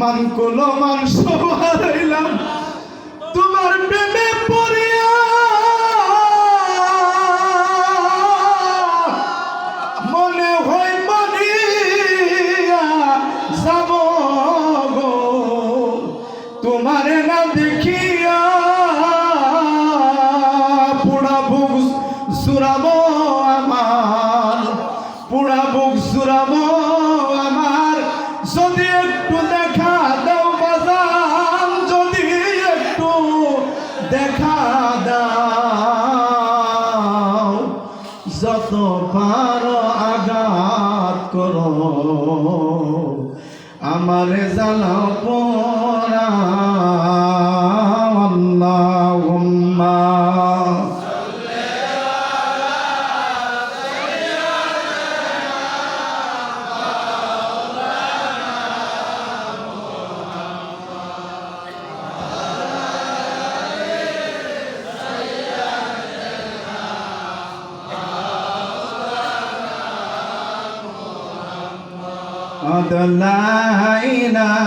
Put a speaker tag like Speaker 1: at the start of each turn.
Speaker 1: মান কোন মান সবাইলাম তোমার প্রেমে পড়িয়া মনে হয় মনিয়া যাব গো। তোমার না দেখি সুরাবো আমার পুরা বুক সুরাবো আমার। যদি একটু দেখা দাও বাজান, যদি একটু দেখা দাও। যত পারো আঘাত করো, আমারে জানাও পরা আল্লাহুম্মা আদলাইনা